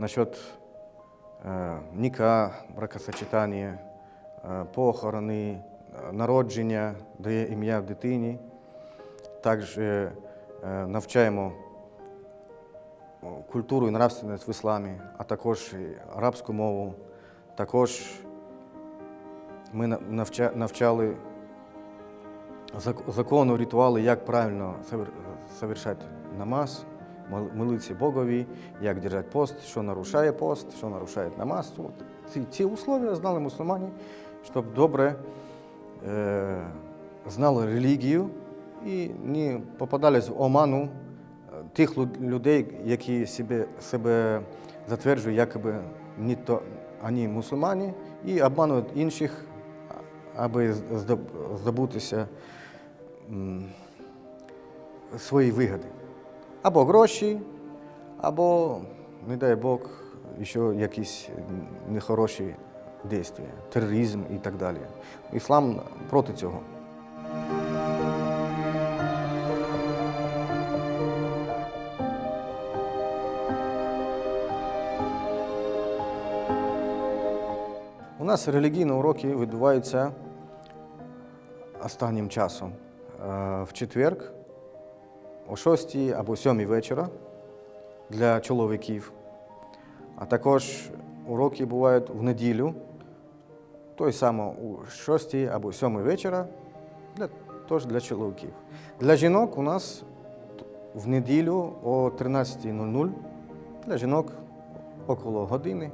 насчет е, ніка, бракосочетання, е, похорони, е, народження, дає ім'я дитині. Також е, навчаємо культуру і нравственність в ісламі, а також арабську мову. Також ми навчали закону, ритуали, як правильно совер- совершати намаз, мол- молитися Богові, як держати пост, що нарушає пост, що нарушає намаз. Ці, ці условия знали мусульмані, щоб добре е, знали релігію і не попадались в оману е, тих людей, які себе, себе затверджують, якоби не то, вони мусульмані, і обманують інших, аби здобутися свої вигоди. Або гроші, або, не дай Бог, ще якісь нехороші дії, тероризм і так далі. Іслам проти цього. У нас релігійні уроки відбуваються останнім часом. Е, В четверг о 6 або 7 вечора для чоловіків. А також уроки бувають в неділю, той саме у 6 або 7 вечора, для, теж для чоловіків. Для жінок у нас в неділю о 13.00, для жінок около години.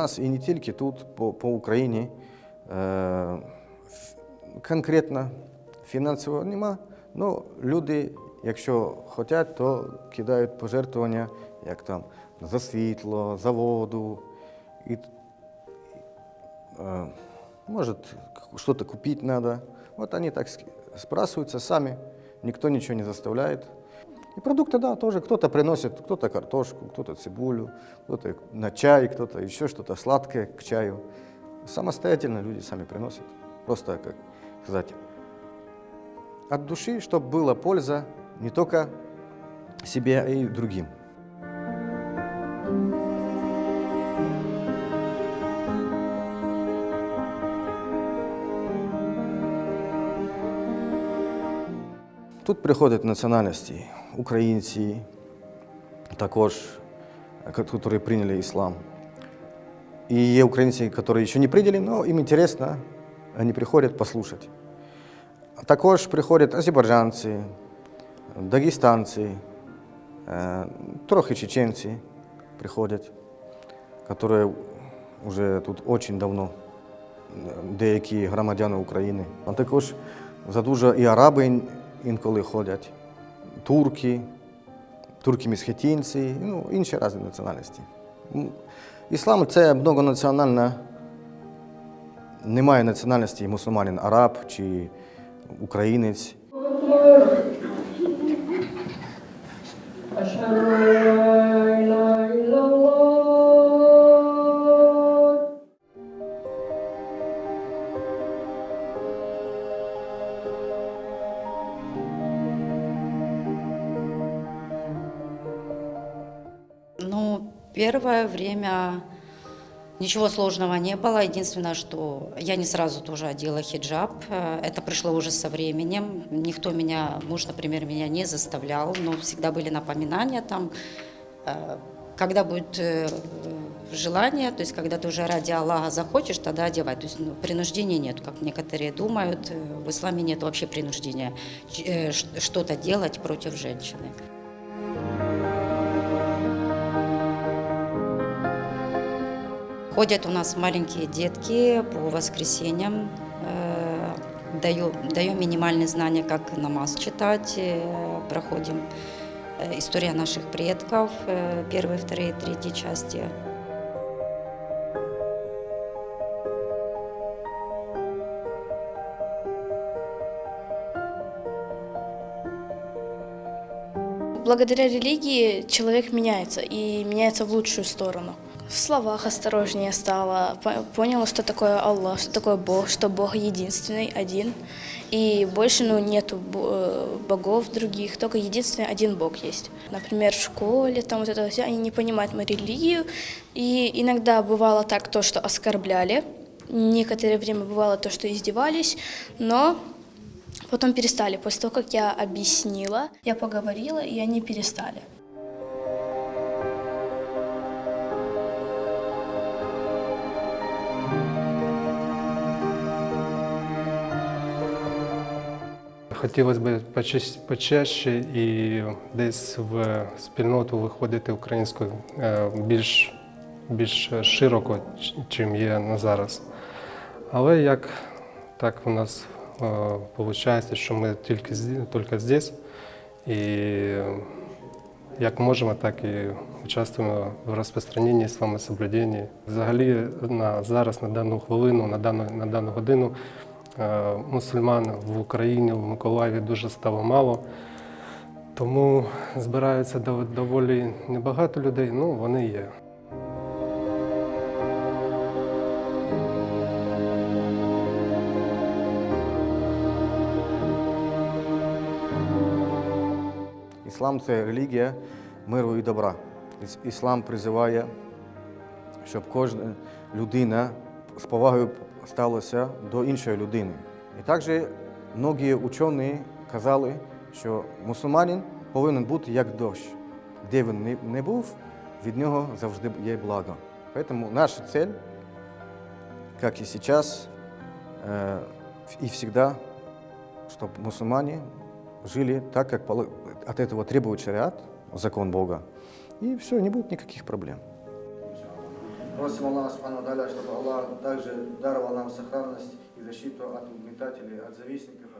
Нас і не тільки тут, по, по Україні, е, конкретно фінансово нема. Ну, люди, якщо хочуть, то кидають пожертвування, як там за світло, за воду. І, э, может, к- что-то купить надо. Вот они так сбрасываются сами, никто ничего не заставляет. И продукты, да, тоже кто-то приносит, кто-то картошку, кто-то цибулю, кто-то на чай, кто-то еще что-то сладкое к чаю. Самостоятельно люди сами приносят. Просто, как сказать, от души, чтобы была польза не только себе, а и другим. Тут приходять національності українці, також, які прийняли іслам. І є українці, які ще не прийняли, але їм цікаво, вони приходять послухати. А Також приходять азербайджанці, дагестанці, е, трохи чеченці приходять, які вже тут дуже давно, е, деякі громадяни України. А також задуже і араби ін- інколи ходять, Турки, турки-місхетінці, ну, інші різні національності. Іслам це многонаціональна, немає національності мусульманин, араб чи українець. Ну, первое время ничего сложного не было. Единственное, что я не сразу тоже одела хиджаб. Э, Это пришло уже со временем. Никто меня, муж, например, меня не заставлял, но всегда были напоминания там, э, когда будет э, желание, то есть когда ты уже ради Аллаха захочешь, тогда одевать. То есть ну, принуждения нет, как некоторые думают. В исламе нет вообще принуждения что-то делать против женщины. Ходят у нас маленькие детки по воскресеньям. Э, Даю, даю минимальные знания, как намаз читать. э, Проходим э, история наших предков, первые, вторые, третьи части. Благодаря религии человек меняется и меняется в лучшую сторону. В словах осторожнее стала, по- поняла, что такое Аллах, что такое Бог, что Бог единственный, один. И больше ну, нету э, богов других, только единственный один Бог есть. Например, в школе, там вот это все, они не понимают мою религию. И иногда бывало так, то, что оскорбляли. Некоторое время бывало то, что издевались, но потом перестали. После того, как я объяснила, я поговорила, и они перестали. Хотілося б почаще, і десь в спільноту виходити українською е, більш, більш широко, чим є на зараз. Але як так у нас виходить, що ми тільки, тільки здесь, і як можемо, так і участвуємо в розпространенні ісламособлюдіння. Взагалі на зараз, на дану хвилину, на дану, на дану годину е, мусульман в Україні, в Миколаєві дуже стало мало. Тому збираються доволі небагато людей, ну вони є. Іслам це релігія миру і добра. Іслам призиває, щоб кожна людина з повагою ставилася до іншої людини. І також многі учені казали, що мусульманин повинен бути як дощ. Де він не- не був, від нього завжди є благо. Тому наша цель, як і зараз, э, и всегда, чтобы мусульмане жили так, как поло- от этого требует шариат, закон Бога. И все, не будет никаких проблем. Просим Аллаха Субхану Та'аля, чтобы Аллах также даровал нам сохранность и защиту от угнетателей, от завистников,